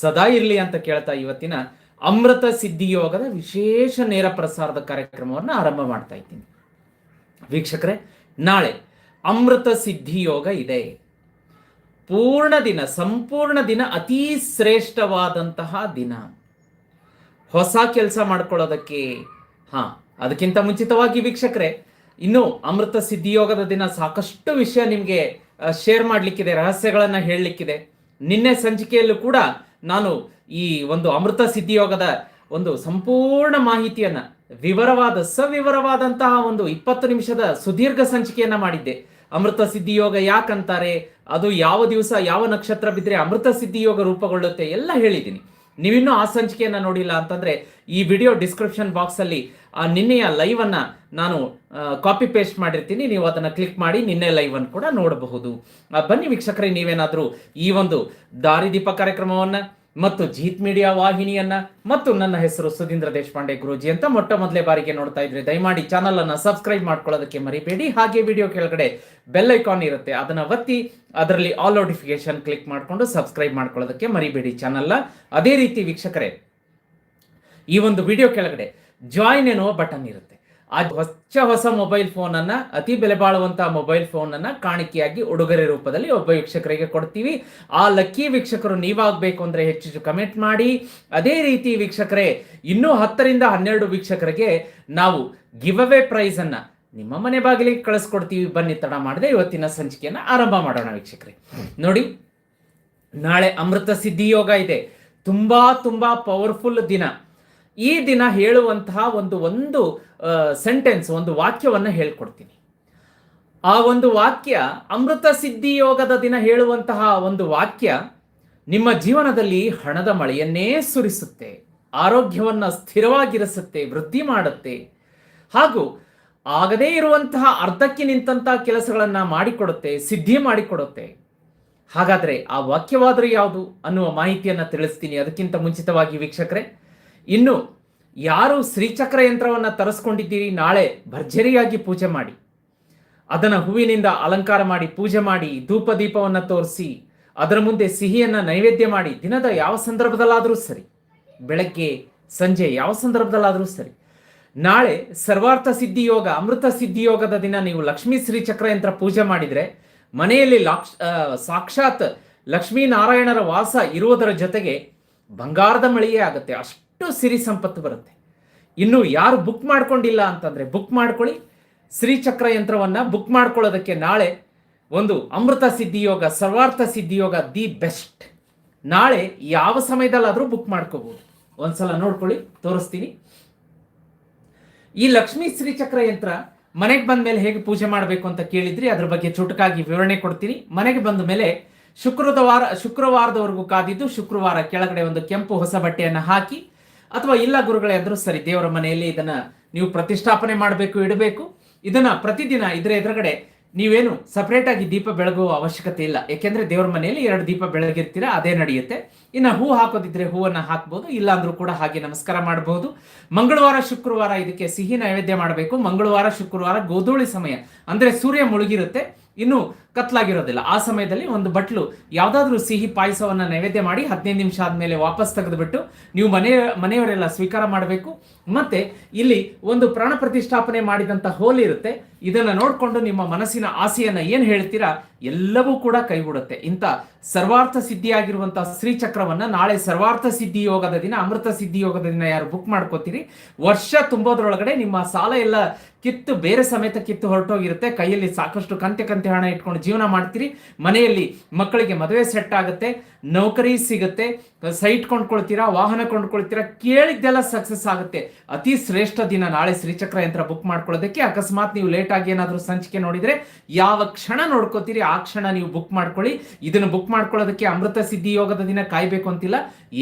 ಸದಾ ಇರಲಿ ಅಂತ ಕೇಳ್ತಾ ಇವತ್ತಿನ ಅಮೃತ ಸಿದ್ಧಿಯೋಗದ ವಿಶೇಷ ನೇರ ಪ್ರಸಾರದ ಕಾರ್ಯಕ್ರಮವನ್ನು ಆರಂಭ ಮಾಡ್ತಾ ಇದ್ದೀನಿ. ವೀಕ್ಷಕರೇ, ನಾಳೆ ಅಮೃತ ಸಿದ್ಧಿಯೋಗ ಇದೆ. ಪೂರ್ಣ ದಿನ, ಸಂಪೂರ್ಣ ದಿನ ಅತಿ ಶ್ರೇಷ್ಠವಾದಂತಹ ದಿನ. ಹೊಸ ಕೆಲಸ ಮಾಡ್ಕೊಳ್ಳೋದಕ್ಕೆ, ಹಾ, ಅದಕ್ಕಿಂತ ಮುಂಚಿತವಾಗಿ ವೀಕ್ಷಕರೇ, ಇನ್ನು ಅಮೃತ ಸಿದ್ಧಿಯೋಗದ ದಿನ ಸಾಕಷ್ಟು ವಿಷಯ ನಿಮಗೆ ಶೇರ್ ಮಾಡಲಿಕ್ಕಿದೆ, ರಹಸ್ಯಗಳನ್ನು ಹೇಳಲಿಕ್ಕಿದೆ. ನಿನ್ನೆ ಸಂಚಿಕೆಯಲ್ಲೂ ಕೂಡ ನಾನು ಈ ಒಂದು ಅಮೃತ ಸಿದ್ಧಿಯೋಗದ ಒಂದು ಸಂಪೂರ್ಣ ಮಾಹಿತಿಯನ್ನ ವಿವರವಾದ, ಸವಿವರವಾದಂತಹ ಒಂದು ಇಪ್ಪತ್ತು ನಿಮಿಷದ ಸುದೀರ್ಘ ಸಂಚಿಕೆಯನ್ನ ಮಾಡಿದ್ದೆ. ಅಮೃತ ಸಿದ್ಧಿಯೋಗ ಯಾಕಂತಾರೆ? ಅದು ಯಾವ ದಿವಸ, ಯಾವ ನಕ್ಷತ್ರ ಬಿದ್ದರೆ ಅಮೃತ ಸಿದ್ಧಿಯೋಗ ರೂಪುಗೊಳ್ಳುತ್ತೆ? ಎಲ್ಲ ಹೇಳಿದ್ದೀನಿ. ನೀವಿನ್ನೂ ಆ ಸಂಚಿಕೆಯನ್ನ ನೋಡಿಲ್ಲ ಅಂತಂದ್ರೆ ಈ ವಿಡಿಯೋ ಡಿಸ್ಕ್ರಿಪ್ಷನ್ ಬಾಕ್ಸ್ ಅಲ್ಲಿ ಆ ನಿನ್ನೆಯ ಲೈವ್ ಅನ್ನ ನಾನು ಕಾಪಿ ಪೇಸ್ಟ್ ಮಾಡಿರ್ತೀನಿ. ನೀವು ಅದನ್ನ ಕ್ಲಿಕ್ ಮಾಡಿ ನಿನ್ನೆ ಲೈವ್ ಅನ್ನು ಕೂಡ ನೋಡಬಹುದು. ಬನ್ನಿ ವೀಕ್ಷಕರೇ, ನೀವೇನಾದರೂ ಈ ಒಂದು ದಾರಿದೀಪ ಕಾರ್ಯಕ್ರಮವನ್ನ ಮತ್ತು ಜೀತ್ ಮೀಡಿಯಾ ವಾಹಿನಿಯನ್ನ ಮತ್ತು ನನ್ನ ಹೆಸರು ಸುಧೀಂದ್ರ ದೇಶಪಾಂಡೆ ಗುರೂಜಿ ಅಂತ ಮೊಟ್ಟ ಮೊದಲೇ ಬಾರಿಗೆ ನೋಡ್ತಾ ಇದ್ರೆ ದಯಮಾಡಿ ಚಾನಲ್ ಅನ್ನ ಸಬ್ಸ್ಕ್ರೈಬ್ ಮಾಡ್ಕೊಳ್ಳೋದಕ್ಕೆ ಮರಿಬೇಡಿ. ಹಾಗೆ ವಿಡಿಯೋ ಕೆಳಗಡೆ ಬೆಲ್ ಐಕಾನ್ ಇರುತ್ತೆ. ಅದನ್ನ ಒತ್ತಿ ಅದರಲ್ಲಿ ಆಲ್ ನೋಟಿಫಿಕೇಶನ್ ಕ್ಲಿಕ್ ಮಾಡಿಕೊಂಡು ಸಬ್ಸ್ಕ್ರೈಬ್ ಮಾಡ್ಕೊಳ್ಳೋದಕ್ಕೆ ಮರಿಬೇಡಿ ಚಾನಲ್ನ ಅದೇ ರೀತಿ ವೀಕ್ಷಕರೇ, ಈ ಒಂದು ವಿಡಿಯೋ ಕೆಳಗಡೆ ಜಾಯಿನ್ ಎನ್ನುವ ಬಟನ್ ಇರುತ್ತೆ. ಆ ಹೊಸ ಹೊಸ ಮೊಬೈಲ್ ಫೋನ್ ಅನ್ನ, ಅತಿ ಬೆಲೆ ಬಾಳುವಂತಹ ಮೊಬೈಲ್ ಫೋನ್ ಅನ್ನ ಕಾಣಿಕೆಯಾಗಿ ಉಡುಗೊರೆ ರೂಪದಲ್ಲಿ ಒಬ್ಬ ವೀಕ್ಷಕರಿಗೆ ಕೊಡ್ತೀವಿ. ಆ ಲಕ್ಕಿ ವೀಕ್ಷಕರು ನೀವಾಗಬೇಕು ಅಂದ್ರೆ ಹೆಚ್ಚು ಹೆಚ್ಚು ಕಮೆಂಟ್ ಮಾಡಿ. ಅದೇ ರೀತಿ ವೀಕ್ಷಕರೇ, ಇನ್ನೂ ಹತ್ತರಿಂದ ಹನ್ನೆರಡು ವೀಕ್ಷಕರಿಗೆ ನಾವು ಗಿವ್ ಅವೇ ಪ್ರೈಸ್ ಅನ್ನ ನಿಮ್ಮ ಮನೆ ಬಾಗಿಲಿಗೆ ಕಳಿಸ್ಕೊಡ್ತೀವಿ. ಬನ್ನಿ, ತಡ ಮಾಡದೆ ಇವತ್ತಿನ ಸಂಚಿಕೆಯನ್ನ ಆರಂಭ ಮಾಡೋಣ ವೀಕ್ಷಕರೇ. ನೋಡಿ, ನಾಳೆ ಅಮೃತ ಸಿದ್ಧಿ ಯೋಗ ಇದೆ. ತುಂಬಾ ತುಂಬಾ ಪವರ್ಫುಲ್ ದಿನ. ಈ ದಿನ ಹೇಳುವಂತಹ ಒಂದು ಒಂದು ಸೆಂಟೆನ್ಸ್ ಒಂದು ವಾಕ್ಯವನ್ನು ಹೇಳ್ಕೊಡ್ತೀನಿ. ಆ ಒಂದು ವಾಕ್ಯ ಅಮೃತ ಸಿದ್ಧಿ ಯೋಗದ ದಿನ ಹೇಳುವಂತಹ ಒಂದು ವಾಕ್ಯ ನಿಮ್ಮ ಜೀವನದಲ್ಲಿ ಹಣದ ಮಳೆಯನ್ನೇ ಸುರಿಸುತ್ತೆ, ಆರೋಗ್ಯವನ್ನು ಸ್ಥಿರವಾಗಿರಿಸುತ್ತೆ, ವೃದ್ಧಿ ಮಾಡುತ್ತೆ. ಹಾಗೂ ಆಗದೇ ಇರುವಂತಹ ಅರ್ಧಕ್ಕೆ ನಿಂತಹ ಕೆಲಸಗಳನ್ನ ಮಾಡಿಕೊಡುತ್ತೆ, ಸಿದ್ಧಿ ಮಾಡಿಕೊಡುತ್ತೆ. ಹಾಗಾದ್ರೆ ಆ ವಾಕ್ಯವಾದರೂ ಯಾವುದು ಅನ್ನುವ ಮಾಹಿತಿಯನ್ನ ತಿಳಿಸ್ತೀನಿ. ಅದಕ್ಕಿಂತ ಮುಂಚಿತವಾಗಿ ವೀಕ್ಷಕರೇ ಇನ್ನು ಯಾರು ಶ್ರೀಚಕ್ರ ಯಂತ್ರವನ್ನು ತರಿಸ್ಕೊಂಡಿದ್ದೀರಿ, ನಾಳೆ ಭರ್ಜರಿಯಾಗಿ ಪೂಜೆ ಮಾಡಿ. ಅದನ್ನು ಹೂವಿನಿಂದ ಅಲಂಕಾರ ಮಾಡಿ, ಪೂಜೆ ಮಾಡಿ ಧೂಪ ದೀಪವನ್ನು ತೋರಿಸಿ, ಅದರ ಮುಂದೆ ಸಿಹಿಯನ್ನು ನೈವೇದ್ಯ ಮಾಡಿ, ದಿನದ ಯಾವ ಸಂದರ್ಭದಲ್ಲಾದರೂ ಸರಿ, ಬೆಳಗ್ಗೆ, ಸಂಜೆ ಯಾವ ಸಂದರ್ಭದಲ್ಲಾದರೂ ಸರಿ, ನಾಳೆ ಸರ್ವಾರ್ಥ ಸಿದ್ಧಿ ಯೋಗ, ಅಮೃತ ಸಿದ್ಧಿ ಯೋಗದ ದಿನ ನೀವು ಲಕ್ಷ್ಮೀ ಶ್ರೀಚಕ್ರ ಯಂತ್ರ ಪೂಜೆ ಮಾಡಿದರೆ, ಮನೆಯಲ್ಲಿ ಲಾಕ್ಷ ಸಾಕ್ಷಾತ್ ಲಕ್ಷ್ಮೀನಾರಾಯಣರ ವಾಸ ಇರುವುದರ ಜೊತೆಗೆ ಬಂಗಾರದ ಮಳೆಯೇ ಆಗುತ್ತೆ. ಅಷ್ಟು ಸಿರಿ ಸಂಪತ್ತು ಬರುತ್ತೆ. ಇನ್ನು ಯಾರು ಬುಕ್ ಮಾಡ್ಕೊಂಡಿಲ್ಲ ಅಂತಂದ್ರೆ ಬುಕ್ ಮಾಡ್ಕೊಳ್ಳಿ. ಶ್ರೀಚಕ್ರ ಯಂತ್ರವನ್ನ ಬುಕ್ ಮಾಡ್ಕೊಳ್ಳೋದಕ್ಕೆ ನಾಳೆ ಒಂದು ಅಮೃತ ಸಿದ್ಧಿಯೋಗ ಸರ್ವಾರ್ಥ ಸಿದ್ಧಿಯೋಗ ದಿ ಬೆಸ್ಟ್. ನಾಳೆ ಯಾವ ಸಮಯದಲ್ಲಾದರೂ ಬುಕ್ ಮಾಡ್ಕೋಬಹುದು ಒಂದ್ಸಲ ನೋಡ್ಕೊಳ್ಳಿ, ತೋರಿಸ್ತೀನಿ. ಈ ಲಕ್ಷ್ಮೀ ಶ್ರೀಚಕ್ರ ಯಂತ್ರ ಮನೆಗೆ ಬಂದ ಮೇಲೆ ಹೇಗೆ ಪೂಜೆ ಮಾಡಬೇಕು ಅಂತ ಕೇಳಿದ್ರಿ, ಅದ್ರ ಬಗ್ಗೆ ಚುಟುಕಾಗಿ ವಿವರಣೆ ಕೊಡ್ತೀನಿ. ಮನೆಗೆ ಬಂದ ಮೇಲೆ ಶುಕ್ರದ ವಾರ ಶುಕ್ರವಾರದವರೆಗೂ ಕಾದಿದ್ದು ಶುಕ್ರವಾರ ಕೆಳಗಡೆ ಒಂದು ಕೆಂಪು ಹೊಸ ಬಟ್ಟೆಯನ್ನು ಹಾಕಿ ಅಥವಾ ಇಲ್ಲ ಗುರುಗಳೇ ಅಂದ್ರೂ ಸರಿ, ದೇವರ ಮನೆಯಲ್ಲಿ ಇದನ್ನ ನೀವು ಪ್ರತಿಷ್ಠಾಪನೆ ಮಾಡಬೇಕು, ಇಡಬೇಕು. ಇದನ್ನ ಪ್ರತಿದಿನ ಇದರ ಎದುರುಗಡೆ ನೀವೇನು ಸಪರೇಟ್ ಆಗಿ ದೀಪ ಬೆಳಗುವ ಅವಶ್ಯಕತೆ ಇಲ್ಲ. ಯಾಕೆಂದ್ರೆ ದೇವರ ಮನೆಯಲ್ಲಿ ಎರಡು ದೀಪ ಬೆಳಗಿರ್ತೀರ, ಅದೇ ನಡೆಯುತ್ತೆ. ಇನ್ನು ಹೂ ಹಾಕೋದಿದ್ರೆ ಹೂವನ್ನ ಹಾಕ್ಬೋದು ಇಲ್ಲ ಅಂದ್ರೂ ಕೂಡ ಹಾಗೆ ನಮಸ್ಕಾರ ಮಾಡಬಹುದು ಮಂಗಳವಾರ, ಶುಕ್ರವಾರ ಇದಕ್ಕೆ ಸಿಹಿ ನೈವೇದ್ಯ ಮಾಡಬೇಕು. ಮಂಗಳವಾರ, ಶುಕ್ರವಾರ ಗೋಧೂಳಿ ಸಮಯ. ಅಂದ್ರೆ ಸೂರ್ಯ ಮುಳುಗಿರುತ್ತೆ. ಇನ್ನು ಕತ್ಲಾಗಿರೋದಿಲ್ಲ. ಆ ಸಮಯದಲ್ಲಿ ಒಂದು ಬಟ್ಲು ಯಾವುದಾದ್ರೂ ಸಿಹಿ ಪಾಯಸವನ್ನ ನೈವೇದ್ಯ ಮಾಡಿ ಹದಿನೈದು ನಿಮಿಷ ಆದಮೇಲೆ ವಾಪಸ್ ತೆಗೆದುಬಿಟ್ಟು ನೀವು ಮನೆ, ಮನೆಯವರೆಲ್ಲ ಸ್ವೀಕಾರ ಮಾಡಬೇಕು. ಮತ್ತೆ ಇಲ್ಲಿ ಒಂದು ಪ್ರಾಣ ಪ್ರತಿಷ್ಠಾಪನೆ ಮಾಡಿದಂತ ಹೋಲ್ ಇರುತ್ತೆ. ಇದನ್ನ ನೋಡ್ಕೊಂಡು ನಿಮ್ಮ ಮನಸ್ಸಿನ ಆಸೆಯನ್ನ ಏನು ಹೇಳ್ತೀರಾ? ಎಲ್ಲವೂ ಕೂಡ ಕೈಗೂಡುತ್ತೆ ಇಂಥ ಸರ್ವಾರ್ಥ ಸಿದ್ಧಿಯಾಗಿರುವಂತಹ ಶ್ರೀಚಕ್ರವನ್ನ ನಾಳೆ ಸರ್ವಾರ್ಥ ಸಿದ್ಧಿ ಯೋಗದ ದಿನ, ಅಮೃತ ಸಿದ್ಧಿ ಯೋಗದ ದಿನ ಯಾರು ಬುಕ್ ಮಾಡ್ಕೋತೀರಿ? ವರ್ಷ ತುಂಬೋದ್ರೊಳಗಡೆ ನಿಮ್ಮ ಸಾಲ ಎಲ್ಲ ಕಿತ್ತು, ಬೇರೆ ಸಮೇತ ಕಿತ್ತು ಹೊರಟೋಗಿರುತ್ತೆ. ಕೈಯಲ್ಲಿ ಸಾಕಷ್ಟು ಕಂತೆ ಕಂತೆ ಹಣ ಇಟ್ಕೊಂಡು ಜೀವನ ಮಾಡ್ತೀರಿ. ಮನೆಯಲ್ಲಿ ಮಕ್ಕಳಿಗೆ ಮದುವೆ ಸೆಟ್ ಆಗುತ್ತೆ. ನೌಕರಿ ಸಿಗುತ್ತೆ, ಸೈಟ್ ಕೊಂಡ್ಕೊಳ್ತೀರಾ, ವಾಹನ ಕೊಂಡ್ಕೊಳ್ತೀರಾ ಕೇಳಿದ್ದೆಲ್ಲ ಸಕ್ಸಸ್ ಆಗುತ್ತೆ. ಅತಿ ಶ್ರೇಷ್ಠ ದಿನ ನಾಳೆ ಶ್ರೀಚಕ್ರ ಯಂತ್ರ ಬುಕ್ ಮಾಡ್ಕೊಳ್ಳೋದಕ್ಕೆ ಅಕಸ್ಮಾತ್ ನೀವು ಲೇಟ್ ಆಗಿ ಏನಾದರೂ ಸಂಚಿಕೆ ನೋಡಿದ್ರೆ ಯಾವ ಕ್ಷಣ ನೋಡ್ಕೋತೀರಿ, ಆ ಕ್ಷಣ ನೀವು ಬುಕ್ ಮಾಡ್ಕೊಳ್ಳಿ. ಇದನ್ನು ಬುಕ್ ಮಾಡ್ಕೊಳ್ಳೋದಕ್ಕೆ ಅಮೃತ ಸಿದ್ಧಿ ಯೋಗದ ದಿನ ಕಾಯ್ಬೇಕು ಅಂತಿಲ್ಲ.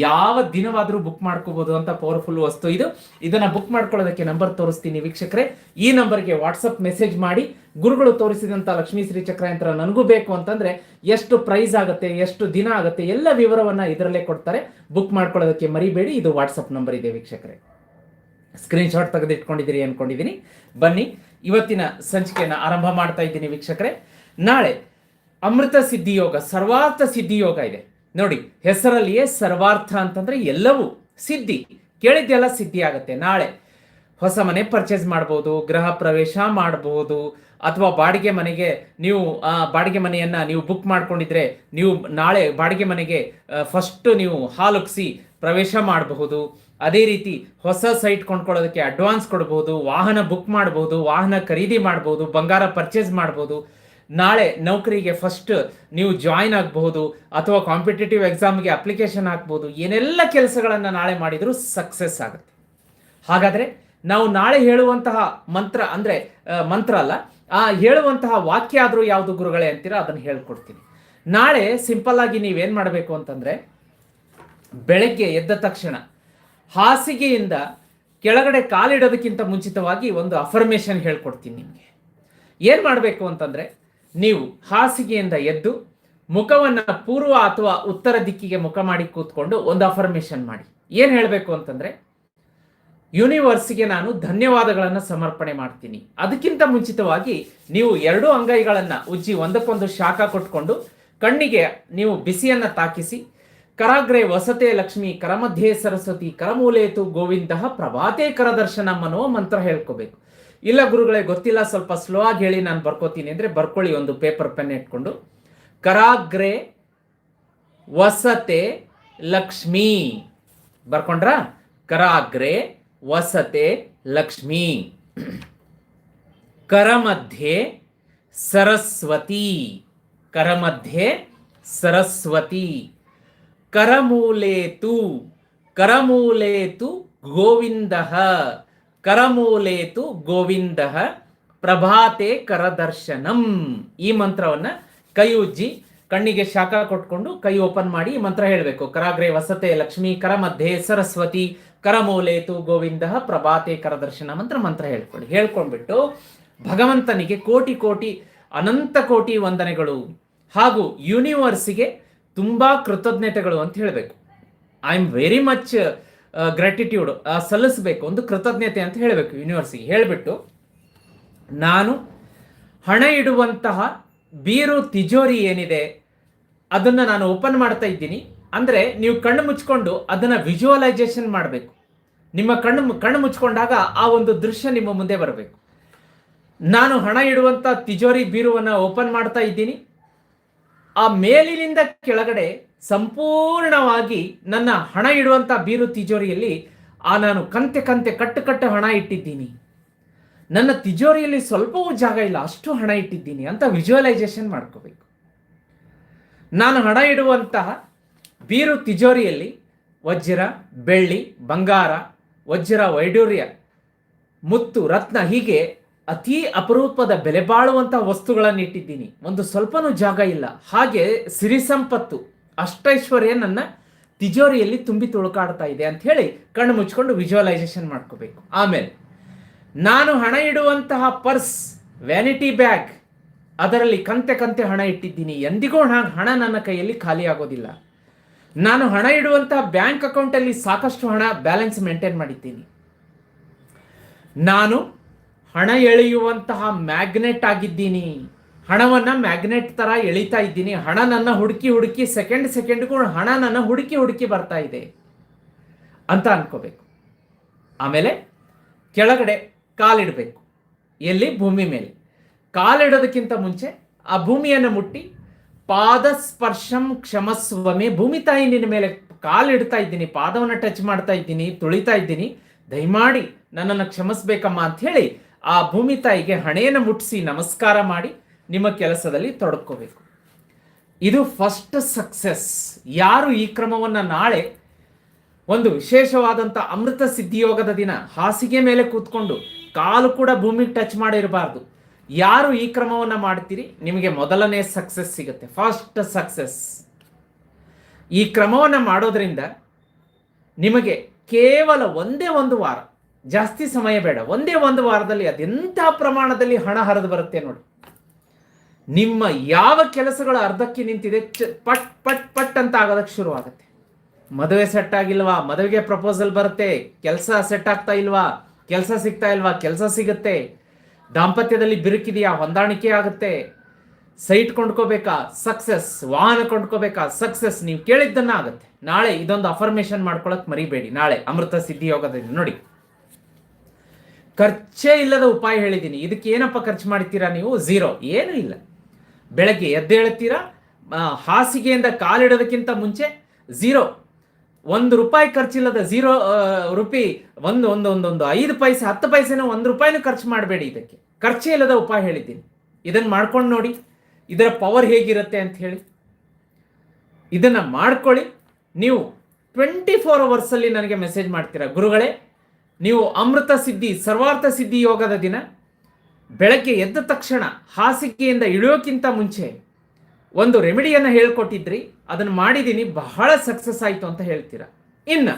ಯಾವ ದಿನವಾದರೂ ಬುಕ್ ಮಾಡ್ಕೋಬಹುದು ಅಂತ ಪವರ್ಫುಲ್ ವಸ್ತು ಇದು. ಇದನ್ನ ಬುಕ್ ಮಾಡ್ಕೊಳ್ಳೋದಕ್ಕೆ ನಂಬರ್ ತೋರಿಸ್ತೀನಿ ವೀಕ್ಷಕರೇ. ಈ ನಂಬರ್ಗೆ ವಾಟ್ಸಪ್ ಮೆಸೇಜ್ ಮಾಡಿ. ಗುರುಗಳು ತೋರಿಸಿದಂತ ಲಕ್ಷ್ಮೀ ಶ್ರೀ ಚಕ್ರ ಯಂತ್ರ ನನಗೂ ಬೇಕು ಅಂತಂದ್ರೆ ಎಷ್ಟು ಪ್ರೈಸ್ ಆಗುತ್ತೆ, ಎಷ್ಟು ದಿನ ಆಗುತ್ತೆ, ಎಲ್ಲ ವಿವರವನ್ನ ಇದರಲ್ಲೇ ಕೊಡ್ತಾರೆ. ಬುಕ್ ಮಾಡ್ಕೊಳ್ಳೋದಕ್ಕೆ ಮರಿಬೇಡಿ, ಇದು ವಾಟ್ಸಪ್ ನಂಬರ್ ಇದೆ ವೀಕ್ಷಕರೇ. ಸ್ಕ್ರೀನ್ಶಾಟ್ ತೆಗೆದಿಟ್ಕೊಂಡಿದ್ದೀರಿ ಅನ್ಕೊಂಡಿದ್ದೀನಿ ಬನ್ನಿ, ಇವತ್ತಿನ ಸಂಚಿಕೆಯನ್ನು ಆರಂಭ ಮಾಡ್ತಾ ಇದ್ದೀನಿ ವೀಕ್ಷಕರೇ. ನಾಳೆ ಅಮೃತ ಸಿದ್ಧಿ ಯೋಗ, ಸರ್ವಾರ್ಥ ಸಿದ್ಧಿ ಯೋಗ ಇದೆ. ನೋಡಿ, ಹೆಸರಲ್ಲಿಯೇ ಸರ್ವಾರ್ಥ ಅಂತಂದ್ರೆ ಎಲ್ಲವೂ ಸಿದ್ಧಿ. ಕೇಳಿದ್ದೆಲ್ಲ ಸಿದ್ಧಿ ಆಗುತ್ತೆ. ನಾಳೆ ಹೊಸ ಮನೆ ಪರ್ಚೇಸ್ ಮಾಡ್ಬೋದು, ಗೃಹ ಪ್ರವೇಶ ಮಾಡಬಹುದು ಅಥವಾ ಬಾಡಿಗೆ ಮನೆಗೆ ನೀವು ಬಾಡಿಗೆ ಮನೆಯನ್ನ ನೀವು ಬುಕ್ ಮಾಡ್ಕೊಂಡಿದ್ರೆ ನೀವು ನಾಳೆ ಬಾಡಿಗೆ ಮನೆಗೆ ಫಸ್ಟ್ ನೀವು ಹಾಲುಕ್ಸಿ ಪ್ರವೇಶ ಮಾಡಬಹುದು. ಅದೇ ರೀತಿ ಹೊಸ ಸೈಟ್ ಕೊಂಡ್ಕೊಳ್ಳೋದಕ್ಕೆ ಅಡ್ವಾನ್ಸ್ ಕೊಡಬಹುದು ವಾಹನ ಬುಕ್ ಮಾಡಬಹುದು ವಾಹನ ಖರೀದಿ ಮಾಡಬಹುದು ಬಂಗಾರ ಪರ್ಚೇಸ್ ಮಾಡಬಹುದು ನಾಳೆ ನೌಕರಿಗೆ ಫಸ್ಟ್ ನೀವು ಜಾಯಿನ್ ಆಗಬಹುದು, ಅಥವಾ ಕಾಂಪಿಟೇಟಿವ್ ಎಕ್ಸಾಮ್ಗೆ ಅಪ್ಲಿಕೇಶನ್ ಹಾಕ್ಬೋದು, ಏನೆಲ್ಲ ಕೆಲಸಗಳನ್ನು ನಾಳೆ ಮಾಡಿದರೂ ಸಕ್ಸಸ್ ಆಗುತ್ತೆ. ಹಾಗಾದ್ರೆ ನಾವು ನಾಳೆ ಹೇಳುವಂತಹ ಮಂತ್ರ ಅಂದ್ರೆ ಮಂತ್ರ ಅಲ್ಲ, ಆ, ಹೇಳುವಂತಹ ವಾಕ್ಯ ಆದರೂ ಯಾವುದು ಗುರುಗಳೇ ಅಂತೀರಾ, ಅದನ್ನು ಹೇಳ್ಕೊಡ್ತೀನಿ. ನಾಳೆ ಸಿಂಪಲ್ ಆಗಿ ನೀವೇನ್ ಮಾಡಬೇಕು ಅಂತಂದ್ರೆ, ಬೆಳಗ್ಗೆ ಎದ್ದ ತಕ್ಷಣ ಹಾಸಿಗೆಯಿಂದ ಕೆಳಗಡೆ ಕಾಲಿಡೋದಕ್ಕಿಂತ ಮುಂಚಿತವಾಗಿ ಒಂದು ಅಫರ್ಮೇಷನ್ ಹೇಳ್ಕೊಡ್ತೀನಿ ನಿಮಗೆ. ಏನು ಮಾಡಬೇಕು ಅಂತಂದ್ರೆ, ನೀವು ಹಾಸಿಗೆಯಿಂದ ಎದ್ದು ಮುಖವನ್ನ ಪೂರ್ವ ಅಥವಾ ಉತ್ತರ ದಿಕ್ಕಿಗೆ ಮುಖ ಮಾಡಿ ಕೂತ್ಕೊಂಡು ಒಂದು ಅಫರ್ಮೇಷನ್ ಮಾಡಿ. ಏನು ಹೇಳಬೇಕು ಅಂತಂದ್ರೆ ಯೂನಿವರ್ಸಿಗೆ ನಾನು ಧನ್ಯವಾದಗಳನ್ನು ಸಮರ್ಪಣೆ ಮಾಡ್ತೀನಿ. ಅದಕ್ಕಿಂತ ಮುಂಚಿತವಾಗಿ ನೀವು ಎರಡು ಅಂಗೈಗಳನ್ನು ಉಜ್ಜಿ ಒಂದಕ್ಕೊಂದು ಶಾಖ ಕೊಟ್ಕೊಂಡು ಕಣ್ಣಿಗೆ ನೀವು ಬಿಸಿಯನ್ನ ತಾಕಿಸಿ, ಕರಾಗ್ರೆ ವಸತೆ ಲಕ್ಷ್ಮಿ, ಕರಮಧ್ಯೆ ಸರಸ್ವತಿ, ಕರಮೂಲೇತು ಗೋವಿಂದ ಪ್ರಭಾತೆ ಕರದರ್ಶನಂ ಅನ್ನುವ ಮಂತ್ರ ಹೇಳ್ಕೋಬೇಕು. ಇಲ್ಲ ಗುರುಗಳೇ, ಗೊತ್ತಿಲ್ಲ, ಸ್ವಲ್ಪ ಸ್ಲೋ ಆಗಿ ಹೇಳಿ ನಾನು ಬರ್ಕೋತೀನಿ ಅಂದ್ರೆ ಬರ್ಕೊಳ್ಳಿ ಒಂದು ಪೇಪರ್ ಪೆನ್ ಇಟ್ಕೊಂಡು. ಕರಾಗ್ರೆ ವಸತೆ ಲಕ್ಷ್ಮೀ. ಬರ್ಕೊಂಡ್ರಾ? ಕರಾಗ್ರೆ ವಸತೆ ಲಕ್ಷ್ಮೀ. ಕರಮಧ್ಯೆ ಸರಸ್ವತಿ. ಕರಮಧ್ಯೆ ಸರಸ್ವತಿ. ಕರಮೂಲೇತು ಕರಮೂಲೇತು ಗೋವಿಂದ. ಕರಮೂಲೇತು ಗೋವಿಂದ. ಪ್ರಭಾತೆ ಕರದರ್ಶನಂ. ಈ ಮಂತ್ರವನ್ನು ಕೈ ಉಜ್ಜಿ ಕಣ್ಣಿಗೆ ಶಾಖ ಕೊಟ್ಕೊಂಡು ಕೈ ಓಪನ್ ಮಾಡಿ ಈ ಮಂತ್ರ ಹೇಳಬೇಕು. ಕರಾಗ್ರೆ ವಸತೆ ಲಕ್ಷ್ಮೀ ಕರ ಮಧ್ಯೆ ಸರಸ್ವತಿ. ಕರಮೂಲೇತು ಗೋವಿಂದ ಪ್ರಭಾತೆ ಕರದರ್ಶನ ಮಂತ್ರ ಮಂತ್ರ ಹೇಳ್ಕೊಳ್ಳಿ ಹೇಳ್ಕೊಂಡ್ಬಿಟ್ಟು ಭಗವಂತನಿಗೆ ಕೋಟಿ ಕೋಟಿ ಅನಂತ ಕೋಟಿ ವಂದನೆಗಳು ಹಾಗೂ ಯೂನಿವರ್ಸಿಗೆ ತುಂಬಾ ಕೃತಜ್ಞತೆಗಳು ಅಂತ ಹೇಳಬೇಕು. I am very much gratitude ಸಲ್ಲಿಸಬೇಕು. ಒಂದು ಕೃತಜ್ಞತೆ ಅಂತ ಹೇಳಬೇಕು ಯೂನಿವರ್ಸಿಗೆ. ಹೇಳಿಬಿಟ್ಟು ನಾನು ಹಣ ಇಡುವಂತಹ ಬೀರು ತಿಜೋರಿ ಏನಿದೆ, ಅದನ್ನು ನಾನು ಓಪನ್ ಮಾಡ್ತಾ ಇದ್ದೀನಿ. ಅಂದರೆ ನೀವು ಕಣ್ಣು ಮುಚ್ಕೊಂಡು ಅದನ್ನು ವಿಜುವಲೈಸೇಷನ್ ಮಾಡಬೇಕು. ನಿಮ್ಮ ಕಣ್ಣು ಕಣ್ಣು ಮುಚ್ಕೊಂಡಾಗ ಆ ಒಂದು ದೃಶ್ಯ ನಿಮ್ಮ ಮುಂದೆ ಬರಬೇಕು. ನಾನು ಹಣ ಇಡುವಂಥ ತಿಜೋರಿ ಬೀರುವನ್ನು ಓಪನ್ ಮಾಡ್ತಾ ಇದ್ದೀನಿ. ಆ ಮೇಲಿನಿಂದ ಕೆಳಗಡೆ ಸಂಪೂರ್ಣವಾಗಿ ನನ್ನ ಹಣ ಇಡುವಂಥ ಬೀರು ತಿಜೋರಿಯಲ್ಲಿ ಆ ನಾನು ಕಂತೆ ಕಂತೆ ಕಟ್ಟು ಕಟ್ಟು ಹಣ ಇಟ್ಟಿದ್ದೀನಿ. ನನ್ನ ತಿಜೋರಿಯಲ್ಲಿ ಸ್ವಲ್ಪವೂ ಜಾಗ ಇಲ್ಲ, ಅಷ್ಟು ಹಣ ಇಟ್ಟಿದ್ದೀನಿ ಅಂತ ವಿಜುವಲೈಸೇಷನ್ ಮಾಡ್ಕೋಬೇಕು. ನಾನು ಹಣ ಇಡುವಂತಹ ಬೀರು ತಿಜೋರಿಯಲ್ಲಿ ವಜ್ರ, ಬೆಳ್ಳಿ, ಬಂಗಾರ, ವಜ್ರ ವೈಡೂರ್ಯ ಮುತ್ತು, ರತ್ನ ಹೀಗೆ ಅತಿ ಅಪರೂಪದ ಬೆಲೆ ಬಾಳುವಂತಹ ವಸ್ತುಗಳನ್ನು ಇಟ್ಟಿದ್ದೀನಿ ಒಂದು ಸ್ವಲ್ಪನೂ ಜಾಗ ಇಲ್ಲ. ಹಾಗೆ ಸಿರಿ ಸಂಪತ್ತು, ಅಷ್ಟೈಶ್ವರ್ಯ ನನ್ನ ತಿಜೋರಿಯಲ್ಲಿ ತುಂಬಿ ತುಳುಕಾಡ್ತಾ ಇದೆ ಅಂತ ಹೇಳಿ ಕಣ್ಣು ಮುಚ್ಕೊಂಡು ವಿಜುವಲೈಸೇಷನ್ ಮಾಡ್ಕೋಬೇಕು. ಆಮೇಲೆ, ನಾನು ಹಣ ಇಡುವಂತಹ ಪರ್ಸ್ ವ್ಯಾನಿಟಿ ಬ್ಯಾಗ್ ಅದರಲ್ಲಿ ಕಂತೆ ಕಂತೆ ಹಣ ಇಟ್ಟಿದ್ದೀನಿ. ಎಂದಿಗೂ ಹಣ ಹಣ ನನ್ನ ಕೈಯಲ್ಲಿ ಖಾಲಿ ಆಗೋದಿಲ್ಲ. ನಾನು ಹಣ ಇಡುವಂತಹ ಬ್ಯಾಂಕ್ ಅಕೌಂಟಲ್ಲಿ ಸಾಕಷ್ಟು ಹಣ ಬ್ಯಾಲೆನ್ಸ್ ಮೇಂಟೈನ್ ಮಾಡಿದ್ದೀನಿ. ನಾನು ಹಣ ಎಳೆಯುವಂತಹ ಮ್ಯಾಗ್ನೆಟ್ ಆಗಿದ್ದೀನಿ. ಹಣವನ್ನ ಮ್ಯಾಗ್ನೆಟ್ ತರ ಎಳಿತಾ ಇದ್ದೀನಿ. ಹಣ ನನ್ನ ಹುಡುಕಿ ಹುಡುಕಿ ಸೆಕೆಂಡ್ ಸೆಕೆಂಡ್ಗೂ ಹಣ ನನ್ನ ಹುಡುಕಿ ಹುಡುಕಿ ಬರ್ತಾ ಇದೆ ಅಂತ ಅನ್ಕೋಬೇಕು. ಆಮೇಲೆ ಕೆಳಗಡೆ ಕಾಲಿಡಬೇಕು. ಎಲ್ಲಿ? ಭೂಮಿ ಮೇಲೆ. ಕಾಲಿಡೋದಕ್ಕಿಂತ ಮುಂಚೆ ಆ ಭೂಮಿಯನ್ನು ಮುಟ್ಟಿ ಪಾದ ಸ್ಪರ್ಶಂ ಕ್ಷಮಸ್ವಮೆ. ಭೂಮಿ ತಾಯಿ ನಿನ್ನ ಮೇಲೆ ಕಾಲಿಡ್ತಾ ಇದ್ದೀನಿ, ಪಾದವನ್ನು ಟಚ್ ಮಾಡ್ತಾ ಇದ್ದೀನಿ, ತುಳಿತಾ ಇದ್ದೀನಿ. ದಯಮಾಡಿ ನನ್ನನ್ನು ಕ್ಷಮಿಸ್ಬೇಕಮ್ಮ ಅಂತ ಹೇಳಿ ಆ ಭೂಮಿ ತಾಯಿಗೆ ಹಣೆಯನ್ನು ಮುಟ್ಟಿಸಿ ನಮಸ್ಕಾರ ಮಾಡಿ ನಿಮ್ಮ ಕೆಲಸದಲ್ಲಿ ತೊಡಕೋಬೇಕು ಇದು ಫಸ್ಟ್ ಸಕ್ಸಸ್ ಯಾರು ಈ ಕ್ರಮವನ್ನು ನಾಳೆ ಒಂದು ವಿಶೇಷವಾದಂಥ ಅಮೃತ ಸಿದ್ಧಿಯೋಗದ ದಿನ ಹಾಸಿಗೆ ಮೇಲೆ ಕೂತ್ಕೊಂಡು ಕಾಲು ಕೂಡ ಭೂಮಿಗೆ ಟಚ್ ಮಾಡಿರಬಾರ್ದು. ಯಾರು ಈ ಕ್ರಮವನ್ನು ಮಾಡ್ತೀರಿ? ನಿಮಗೆ ಮೊದಲನೇ ಸಕ್ಸಸ್ ಸಿಗುತ್ತೆ. ಫಸ್ಟ್ ಸಕ್ಸಸ್ ಈ ಕ್ರಮವನ್ನು ಮಾಡೋದ್ರಿಂದ ನಿಮಗೆ ಕೇವಲ ಒಂದೇ ಒಂದು ವಾರ, ಜಾಸ್ತಿ ಸಮಯ ಬೇಡ. ಒಂದೇ ಒಂದು ವಾರದಲ್ಲಿ ಅದೆಂಥ ಪ್ರಮಾಣದಲ್ಲಿ ಹಣ ಹರಿದು ಬರುತ್ತೆ ನೋಡಿ. ನಿಮ್ಮ ಯಾವ ಕೆಲಸಗಳು ಅರ್ಧಕ್ಕೆ ನಿಂತಿದೆ ಪಟ್ ಪಟ್ ಪಟ್ ಅಂತ ಆಗೋದಕ್ಕೆ ಶುರುವಾಗುತ್ತೆ ಮದುವೆ ಸೆಟ್ ಆಗಿಲ್ವಾ? ಮದುವೆಗೆ ಪ್ರಪೋಸಲ್ ಬರುತ್ತೆ. ಕೆಲಸ ಸೆಟ್ ಆಗ್ತಾ ಇಲ್ವಾ? ಕೆಲಸ ಸಿಗ್ತಾ ಇಲ್ವಾ? ಕೆಲಸ ಸಿಗುತ್ತೆ. ದಾಂಪತ್ಯದಲ್ಲಿ ಬಿರುಕಿದೆಯಾ? ಹೊಂದಾಣಿಕೆ ಆಗುತ್ತೆ. ಸೈಟ್ ಕೊಂಡ್ಕೋಬೇಕಾ? ಸಕ್ಸಸ್. ವಾಹನ ಕೊಂಡ್ಕೋಬೇಕಾ? ಸಕ್ಸಸ್. ನೀವು ಕೇಳಿದ್ದನ್ನ ಆಗುತ್ತೆ. ನಾಳೆ ಇದೊಂದು ಅಫರ್ಮೇಶನ್ ಮಾಡ್ಕೊಳಕ್ ಮರಿಬೇಡಿ. ನಾಳೆ ಅಮೃತ ಸಿದ್ಧಿ ಯೋಗದಲ್ಲಿ ನೋಡಿ. ಖರ್ಚೇ ಇಲ್ಲದ ಉಪಾಯ ಹೇಳಿದ್ದೀನಿ ಇದಕ್ಕೆ ಏನಪ್ಪ ಖರ್ಚು ಮಾಡ್ತೀರಾ ನೀವು? ಝೀರೋ ಏನೂ ಇಲ್ಲ. ಬೆಳಗ್ಗೆ ಎದ್ದೇಳ್ತೀರಾ? ಹಾಸಿಗೆಯಿಂದ ಕಾಲಿಡೋದಕ್ಕಿಂತ ಮುಂಚೆ ಝೀರೋ ಒಂದು ರೂಪಾಯಿ ಖರ್ಚಿಲ್ಲದ ಝೀರೋ ರುಪಿ ಒಂದು ಒಂದು ಒಂದೊಂದು ಐದು ಪೈಸೆ, ಹತ್ತು ಪೈಸೆನೋ ಒಂದು ರೂಪಾಯಿನೂ ಖರ್ಚು ಮಾಡಬೇಡಿ ಇದಕ್ಕೆ. ಖರ್ಚೇ ಇಲ್ಲದ ಉಪಾಯ ಹೇಳಿದ್ದೀನಿ. ಇದನ್ನು ಮಾಡ್ಕೊಂಡು ನೋಡಿ. ಇದರ ಪವರ್ ಹೇಗಿರುತ್ತೆ ಅಂತ ಹೇಳಿ. ಇದನ್ನು ಮಾಡ್ಕೊಳ್ಳಿ. ನೀವು ಟ್ವೆಂಟಿ ಫೋರ್ ಅವರ್ಸಲ್ಲಿ ನನಗೆ ಮೆಸೇಜ್ ಮಾಡ್ತೀರಾ. ಗುರುಗಳೇ, ನೀವು ಅಮೃತ ಸಿದ್ಧಿ, ಸರ್ವಾರ್ಥ ಸಿದ್ಧಿ ಯೋಗದ ದಿನ. ಬೆಳಗ್ಗೆ ಎದ್ದ ತಕ್ಷಣ ಹಾಸಿಗೆಯಿಂದ ಇಳಿಯೋಕ್ಕಿಂತ ಮುಂಚೆ ಒಂದು ರೆಮಿಡಿಯನ್ನು ಹೇಳ್ಕೊಟ್ಟಿದ್ರಿ. ಅದನ್ನು ಮಾಡಿದ್ದೀನಿ ಬಹಳ ಸಕ್ಸಸ್ ಆಯಿತು ಅಂತ ಹೇಳ್ತೀರಾ? ಇನ್ನು,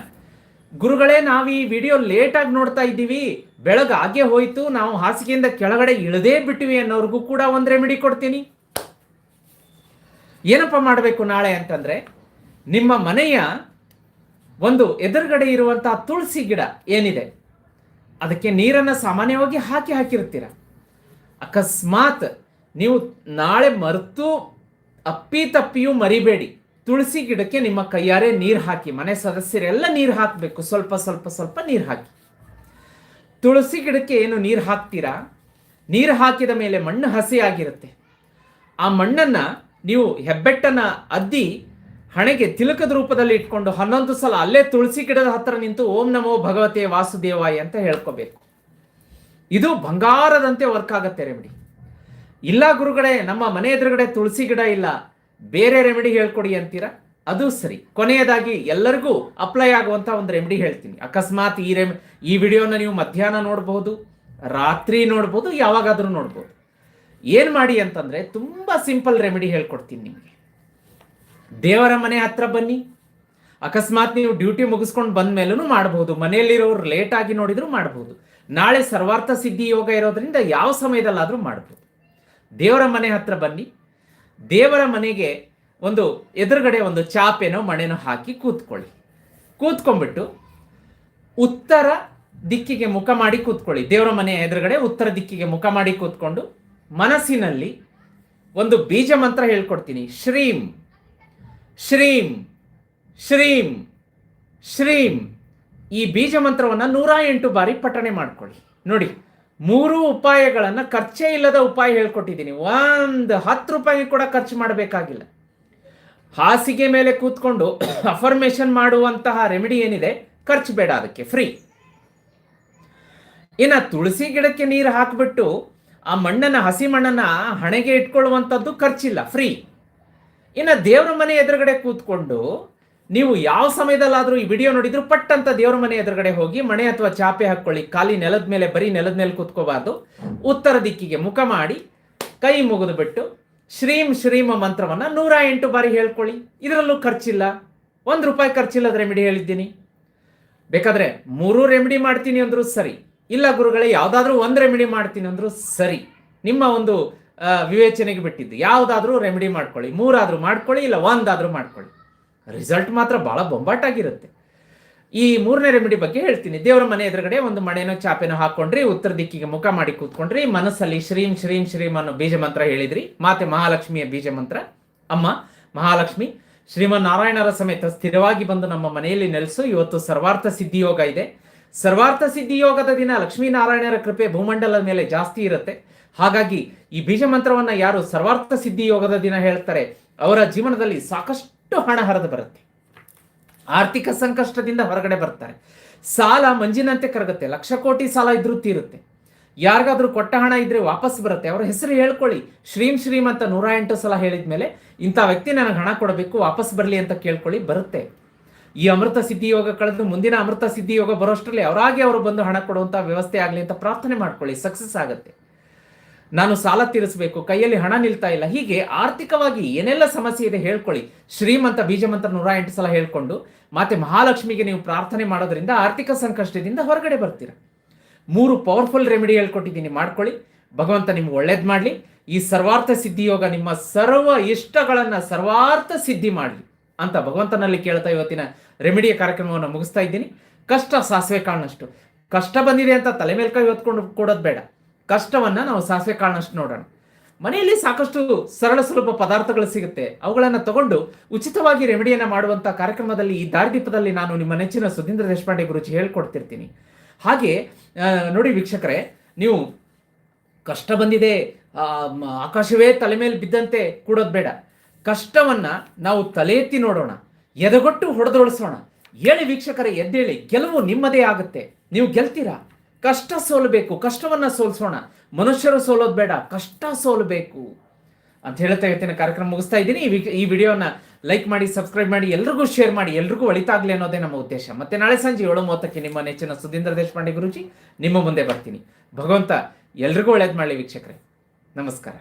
ಗುರುಗಳೇ, ನಾವು ಈ ವಿಡಿಯೋ ಲೇಟಾಗಿ ನೋಡ್ತಾ ಇದ್ದೀವಿ. ಬೆಳಗಾಗೆ ಹೋಯಿತು, ನಾವು ಹಾಸಿಗೆಯಿಂದ ಕೆಳಗಡೆ ಇಳದೇ ಬಿಟ್ಟಿವಿ ಅನ್ನೋರ್ಗೂ ಕೂಡ ಒಂದು ರೆಮಿಡಿ ಕೊಡ್ತೀನಿ. ಏನಪ್ಪ ಮಾಡಬೇಕು ನಾಳೆ ಅಂತಂದ್ರೆ, ನಿಮ್ಮ ಮನೆಯ ಒಂದು ಎದುರುಗಡೆ ಇರುವಂತಹ ತುಳಸಿ ಗಿಡ ಏನಿದೆ, ಅದಕ್ಕೆ ನೀರನ್ನು ಸಾಮಾನ್ಯವಾಗಿ ಹಾಕಿ ಹಾಕಿರ್ತೀರ ಅಕಸ್ಮಾತ್ ನೀವು ನಾಳೆ ಮರೆತು ಅಪ್ಪಿ ತಪ್ಪಿಯೂ ಮರಿಬೇಡಿ. ತುಳಸಿ ಗಿಡಕ್ಕೆ ನಿಮ್ಮ ಕೈಯಾರೆ ನೀರು ಹಾಕಿ, ಮನೆ ಸದಸ್ಯರೆಲ್ಲ ನೀರು ಹಾಕಬೇಕು. ಸ್ವಲ್ಪ ಸ್ವಲ್ಪ ಸ್ವಲ್ಪ ನೀರು ಹಾಕಿ. ತುಳಸಿ ಗಿಡಕ್ಕೆ ಏನು ನೀರು ಹಾಕ್ತೀರಾ? ನೀರು ಹಾಕಿದ ಮೇಲೆ ಮಣ್ಣು ಹಸಿಯಾಗಿರುತ್ತೆ ಆ ಮಣ್ಣನ್ನ ನೀವು ಹೆಬ್ಬೆಟ್ಟನ್ನು ಅದ್ದಿ ಹಣೆಗೆ ತಿಲಕದ ರೂಪದಲ್ಲಿ ಇಟ್ಕೊಂಡು ಹನ್ನೊಂದು ಸಲ ಅಲ್ಲೇ ತುಳಸಿ ಗಿಡದ ಹತ್ರ ನಿಂತು ಓಂ ನಮೋ ಭಗವತೆ ವಾಸುದೇವಾಯ ಅಂತ ಹೇಳ್ಕೋಬೇಕು. ಇದು ಬಂಗಾರದಂತೆ ವರ್ಕ್ ಆಗುತ್ತೆ ರೆಮಿಡಿ ಇಲ್ಲ ಗುರುಗಳೇ, ನಮ್ಮ ಮನೆ ಎದುರುಗಡೆ ತುಳಸಿ ಗಿಡ ಇಲ್ಲ. ಬೇರೆ ರೆಮಿಡಿ ಹೇಳ್ಕೊಡಿ ಅಂತೀರಾ? ಅದು ಸರಿ. ಕೊನೆಯದಾಗಿ ಎಲ್ಲರಿಗೂ ಅಪ್ಲೈ ಆಗುವಂತ ಒಂದು ರೆಮಿಡಿ ಹೇಳ್ತೀನಿ. ಅಕಸ್ಮಾತ್ ಈ ರೆಮ್ ಈ ವಿಡಿಯೋನ ನೀವು ಮಧ್ಯಾಹ್ನ ನೋಡಬಹುದು ರಾತ್ರಿ ನೋಡ್ಬೋದು, ಯಾವಾಗಾದರೂ ನೋಡ್ಬೋದು. ಏನು ಮಾಡಿ ಅಂತಂದ್ರೆ ತುಂಬಾ ಸಿಂಪಲ್ ರೆಮಿಡಿ ಹೇಳ್ಕೊಡ್ತೀನಿ ನಿಮಗೆ. ದೇವರ ಮನೆ ಹತ್ರ ಬನ್ನಿ. ಅಕಸ್ಮಾತ್ ನೀವು ಡ್ಯೂಟಿ ಮುಗಿಸ್ಕೊಂಡು ಬಂದ ಮೇಲೂ ಮಾಡಬಹುದು ಮನೆಯಲ್ಲಿರೋರು ಆಗಿ ನೋಡಿದ್ರು ಮಾಡಬಹುದು ನಾಳೆ ಸರ್ವಾರ್ಥ ಸಿದ್ಧಿ ಯೋಗ ಇರೋದ್ರಿಂದ ಯಾವ ಸಮಯದಲ್ಲಾದರೂ ಮಾಡಬಹುದು ದೇವರ ಮನೆ ಹತ್ರ ಬನ್ನಿ. ದೇವರ ಮನೆಗೆ ಒಂದು ಎದುರುಗಡೆ ಒಂದು ಚಾಪೆನೋ ಮಣೆನೋ ಹಾಕಿ ಕೂತ್ಕೊಳ್ಳಿ. ಕೂತ್ಕೊಂಡ್ಬಿಟ್ಟು ಉತ್ತರ ದಿಕ್ಕಿಗೆ ಮುಖ ಮಾಡಿ ಕೂತ್ಕೊಳ್ಳಿ. ದೇವರ ಮನೆಯ ಎದುರುಗಡೆ ಉತ್ತರ ದಿಕ್ಕಿಗೆ ಮುಖ ಮಾಡಿ ಕೂತ್ಕೊಂಡು ಮನಸ್ಸಿನಲ್ಲಿ ಒಂದು ಬೀಜ ಮಂತ್ರ ಹೇಳ್ಕೊಡ್ತೀನಿ. ಶ್ರೀಂ ಶ್ರೀಂ ಶ್ರೀಂ ಶ್ರೀಂ. ಈ ಬೀಜ ಮಂತ್ರವನ್ನು ನೂರ ಎಂಟು ಬಾರಿ ಪಠಣೆ ಮಾಡ್ಕೊಳ್ಳಿ. ನೋಡಿ. ಮೂರು ಉಪಾಯಗಳನ್ನು ಖರ್ಚೇ ಇಲ್ಲದ ಉಪಾಯ ಹೇಳ್ಕೊಟ್ಟಿದ್ದೀನಿ. ಒಂದು ಹತ್ತು ರೂಪಾಯಿ ಕೂಡ ಖರ್ಚು ಮಾಡಬೇಕಾಗಿಲ್ಲ. ಹಾಸಿಗೆ ಮೇಲೆ ಕೂತ್ಕೊಂಡು ಅಫರ್ಮೇಷನ್ ಮಾಡುವಂತಹ ರೆಮಿಡಿ ಏನಿದೆ? ಖರ್ಚು ಬೇಡ ಅದಕ್ಕೆ ಫ್ರೀ ಇನ್ನು ತುಳಸಿ ಗಿಡಕ್ಕೆ ನೀರು ಹಾಕಿಬಿಟ್ಟು ಆ ಮಣ್ಣನ್ನು, ಹಸಿ ಮಣ್ಣನ್ನು ಹಣೆಗೆ ಇಟ್ಕೊಳ್ಳುವಂಥದ್ದು ಖರ್ಚಿಲ್ಲ ಫ್ರೀ ಇನ್ನು ದೇವ್ರ ಮನೆ ಎದುರುಗಡೆ ಕೂತ್ಕೊಂಡು ನೀವು ಯಾವ ಸಮಯದಲ್ಲಾದರೂ ಈ ವಿಡಿಯೋ ನೋಡಿದ್ರು ಪಟ್ ಅಂತ ದೇವ್ರ ಮನೆ ಎದುರುಗಡೆ ಹೋಗಿ ಮಣೆ ಅಥವಾ ಚಾಪೆ ಹಾಕ್ಕೊಳ್ಳಿ, ಖಾಲಿ ನೆಲದ ಮೇಲೆ, ಬರೀ ನೆಲದ ಮೇಲೆ ಕೂತ್ಕೋಬಾರ್ದು. ಉತ್ತರ ದಿಕ್ಕಿಗೆ ಮುಖ ಮಾಡಿ, ಕೈ ಮುಗಿದು ಬಿಟ್ಟು ಶ್ರೀಂ ಶ್ರೀಮ ಮಂತ್ರವನ್ನು ನೂರ ಎಂಟು ಬಾರಿ ಹೇಳ್ಕೊಳ್ಳಿ. ಇದರಲ್ಲೂ ಖರ್ಚಿಲ್ಲ. ಒಂದು ರೂಪಾಯಿ ಖರ್ಚಿಲ್ಲದ ರೆಮಿಡಿ ಹೇಳಿದ್ದೀನಿ. ಬೇಕಾದ್ರೆ ಮೂರು ರೆಮಿಡಿ ಮಾಡ್ತೀನಿ ಅಂದರೂ ಸರಿ. ಇಲ್ಲ ಗುರುಗಳೇ, ಯಾವುದಾದ್ರೂ ಒಂದು ರೆಮಿಡಿ ಮಾಡ್ತೀನಿ ಅಂದರೂ ಸರಿ. ನಿಮ್ಮ ಒಂದು ವಿವೇಚನೆಗೆ ಬಿಟ್ಟಿದ್ದು. ಯಾವುದಾದ್ರೂ ರೆಮಿಡಿ ಮಾಡ್ಕೊಳ್ಳಿ. ಮೂರಾದರೂ ಮಾಡ್ಕೊಳ್ಳಿ, ಇಲ್ಲ ಒಂದಾದರೂ ಮಾಡ್ಕೊಳ್ಳಿ. ರಿಸಲ್ಟ್ ಮಾತ್ರ ಬಹಳ ಬೊಂಬಾಟಾಗಿರುತ್ತೆ. ಈ ಮೂರನೇ ರೆಮಿಡಿ ಬಗ್ಗೆ ಹೇಳ್ತೀನಿ. ದೇವರ ಮನೆ ಎದುರುಗಡೆ ಒಂದು ಮಣೆನೋ, ಚಾಪೆನೋ ಹಾಕೊಂಡ್ರಿ, ಉತ್ತರ ದಿಕ್ಕಿಗೆ ಮುಖ ಮಾಡಿ ಕೂತ್ಕೊಂಡ್ರಿ, ಮನಸ್ಸಲ್ಲಿ ಶ್ರೀಂ ಶ್ರೀಂ ಶ್ರೀಂ ಅನ್ನೋ ಬೀಜ ಮಂತ್ರ ಹೇಳಿದ್ರಿ. ಮಾತೆ ಮಹಾಲಕ್ಷ್ಮಿಯ ಬೀಜ ಮಂತ್ರ. ಅಮ್ಮ, ಮಹಾಲಕ್ಷ್ಮಿ ಶ್ರೀಮನ್ ನಾರಾಯಣರ ಸಮೇತ ಸ್ಥಿರವಾಗಿ ಬಂದು ನಮ್ಮ ಮನೆಯಲ್ಲಿ ನೆಲೆಸು. ಇವತ್ತು ಸರ್ವಾರ್ಥ ಸಿದ್ಧಿ ಯೋಗ ಇದೆ. ಸರ್ವಾರ್ಥ ಸಿದ್ಧಿ ಯೋಗದ ದಿನ ಲಕ್ಷ್ಮೀನಾರಾಯಣರ ಕೃಪೆ ಭೂಮಂಡಲದ ಮೇಲೆ ಜಾಸ್ತಿ ಇರುತ್ತೆ. ಹಾಗಾಗಿ ಈ ಬೀಜ ಮಂತ್ರವನ್ನ ಯಾರು ಸರ್ವಾರ್ಥ ಸಿದ್ಧಿ ಯೋಗದ ದಿನ ಹೇಳ್ತಾರೆ, ಅವರ ಜೀವನದಲ್ಲಿ ಸಾಕಷ್ಟು ಹಣ ಹರಿದು ಬರುತ್ತೆ. ಆರ್ಥಿಕ ಸಂಕಷ್ಟದಿಂದ ಹೊರಗಡೆ ಬರ್ತಾರೆ. ಸಾಲ ಮಂಜಿನಂತೆ ಕರಗುತ್ತೆ. ಲಕ್ಷ ಕೋಟಿ ಸಾಲ ಇದ್ರೂ ತೀರುತ್ತೆ. ಯಾರಿಗಾದ್ರೂ ಕೊಟ್ಟ ಹಣ ಇದ್ರೆ ವಾಪಸ್ ಬರುತ್ತೆ. ಅವರ ಹೆಸರು ಹೇಳ್ಕೊಳ್ಳಿ. ಶ್ರೀಂ ಶ್ರೀಂ ಅಂತ ನೂರ ಎಂಟು ಸಲ ಹೇಳಿದ್ಮೇಲೆ ಇಂಥ ವ್ಯಕ್ತಿ ನನಗೆ ಹಣ ಕೊಡಬೇಕು, ವಾಪಸ್ ಬರಲಿ ಅಂತ ಕೇಳ್ಕೊಳ್ಳಿ, ಬರುತ್ತೆ. ಈ ಅಮೃತ ಸಿದ್ಧಿ ಯೋಗ ಕಳೆದು ಮುಂದಿನ ಅಮೃತ ಸಿದ್ಧಿ ಯೋಗ ಬರೋಷ್ಟರಲ್ಲಿ ಅವರಾಗಿ ಅವರು ಬಂದು ಹಣ ಕೊಡುವಂಥ ವ್ಯವಸ್ಥೆ ಆಗಲಿ ಅಂತ ಪ್ರಾರ್ಥನೆ ಮಾಡ್ಕೊಳ್ಳಿ. ಸಕ್ಸಸ್ ಆಗುತ್ತೆ. ನಾನು ಸಾಲ ತೀರಿಸಬೇಕು, ಕೈಯಲ್ಲಿ ಹಣ ನಿಲ್ತಾ ಇಲ್ಲ. ಹೀಗೆ ಆರ್ಥಿಕವಾಗಿ ಏನೆಲ್ಲ ಸಮಸ್ಯೆ ಇದೆ ಹೇಳ್ಕೊಳ್ಳಿ. ಶ್ರೀಮಂತ ಬೀಜಮಂತ್ರ ನೂರ ಎಂಟು ಸಲ ಹೇಳ್ಕೊಂಡು ಮತ್ತೆ ಮಹಾಲಕ್ಷ್ಮಿಗೆ ನೀವು ಪ್ರಾರ್ಥನೆ ಮಾಡೋದ್ರಿಂದ ಆರ್ಥಿಕ ಸಂಕಷ್ಟದಿಂದ ಹೊರಗಡೆ ಬರ್ತೀರಾ. ಮೂರು ಪವರ್ಫುಲ್ ರೆಮಿಡಿ ಹೇಳ್ಕೊಟ್ಟಿದ್ದೀನಿ, ಮಾಡ್ಕೊಳ್ಳಿ. ಭಗವಂತ ನಿಮ್ಗೆ ಒಳ್ಳೇದು ಮಾಡಲಿ. ಈ ಸರ್ವಾರ್ಥ ಸಿದ್ಧಿಯೋಗ ನಿಮ್ಮ ಸರ್ವ ಇಷ್ಟಗಳನ್ನು ಸರ್ವಾರ್ಥ ಸಿದ್ಧಿ ಮಾಡಲಿ ಅಂತ ಭಗವಂತನಲ್ಲಿ ಕೇಳ್ತಾ ಇವತ್ತಿನ ರೆಮಿಡಿಯ ಕಾರ್ಯಕ್ರಮವನ್ನು ಮುಗಿಸ್ತಾ ಇದ್ದೀನಿ. ಕಷ್ಟ ಸಾಸಿವೆ ಕಾಣಷ್ಟು ಕಷ್ಟ ಬಂದಿದೆ ಅಂತ ತಲೆ ಮೇಲೆ ಕೈ ಹೊತ್ಕೊಂಡು ಕೊಡೋದು ಬೇಡ. ಕಷ್ಟವನ್ನ ನಾವು ಸಾಸಿವೆ ಕಾಳಿನಷ್ಟು ನೋಡೋಣ. ಮನೆಯಲ್ಲಿ ಸಾಕಷ್ಟು ಸರಳ ಸುಲಭ ಪದಾರ್ಥಗಳು ಸಿಗುತ್ತೆ. ಅವುಗಳನ್ನು ತಗೊಂಡು ಉಚಿತವಾಗಿ ರೆಮಿಡಿಯನ್ನು ಮಾಡುವಂಥ ಕಾರ್ಯಕ್ರಮದಲ್ಲಿ ಈ ದಾರಿದೀಪದಲ್ಲಿ ನಾನು ನಿಮ್ಮ ನೆಚ್ಚಿನ ಸುಧೀಂದ್ರ ದೇಶಪಾಂಡೆ ಗುರುಜಿ ಹೇಳ್ಕೊಡ್ತಿರ್ತೀನಿ. ಹಾಗೆ ನೋಡಿ ವೀಕ್ಷಕರೇ, ನೀವು ಕಷ್ಟ ಬಂದಿದೆ ಆಕಾಶವೇ ತಲೆ ಮೇಲೆ ಬಿದ್ದಂತೆ ಕೂಡೋದು ಬೇಡ. ಕಷ್ಟವನ್ನ ನಾವು ತಲೆ ಎತ್ತಿ ನೋಡೋಣ. ಎದಗೊಟ್ಟು ಹೊಡೆದೊಳಿಸೋಣ. ಹೇಳಿ ವೀಕ್ಷಕರೇ, ಎದ್ದೇಳಿ. ಗೆಲುವು ನಿಮ್ಮದೇ ಆಗುತ್ತೆ. ನೀವು ಗೆಲ್ತೀರಾ? ಕಷ್ಟ ಸೋಲಬೇಕು, ಕಷ್ಟವನ್ನ ಸೋಲಿಸೋಣ. ಮನುಷ್ಯರು ಸೋಲೋದು ಬೇಡ, ಕಷ್ಟ ಸೋಲಬೇಕು ಅಂತ ಹೇಳ್ತಾ ಇವತ್ತಿನ ಕಾರ್ಯಕ್ರಮ ಮುಗಿಸ್ತಾ ಇದ್ದೀನಿ. ಈ ವಿಡಿಯೋನ ಲೈಕ್ ಮಾಡಿ, ಸಬ್ಸ್ಕ್ರೈಬ್ ಮಾಡಿ, ಎಲ್ರಿಗೂ ಶೇರ್ ಮಾಡಿ, ಎಲ್ರಿಗೂ ಒಳಿತಾಗ್ಲಿ ಅನ್ನೋದೇ ನಮ್ಮ ಉದ್ದೇಶ. ಮತ್ತೆ ನಾಳೆ ಸಂಜೆ ಏಳು ಮೂವತ್ತಕ್ಕೆ ನಿಮ್ಮ ನೆಚ್ಚಿನ ಸುಧೀಂದ್ರ ದೇಶಪಾಂಡೆ ಗುರುಜಿ ನಿಮ್ಮ ಮುಂದೆ ಬರ್ತೀನಿ. ಭಗವಂತ ಎಲ್ರಿಗೂ ಒಳ್ಳೇದು ಮಾಡಲಿ ವೀಕ್ಷಕರೇ. ನಮಸ್ಕಾರ.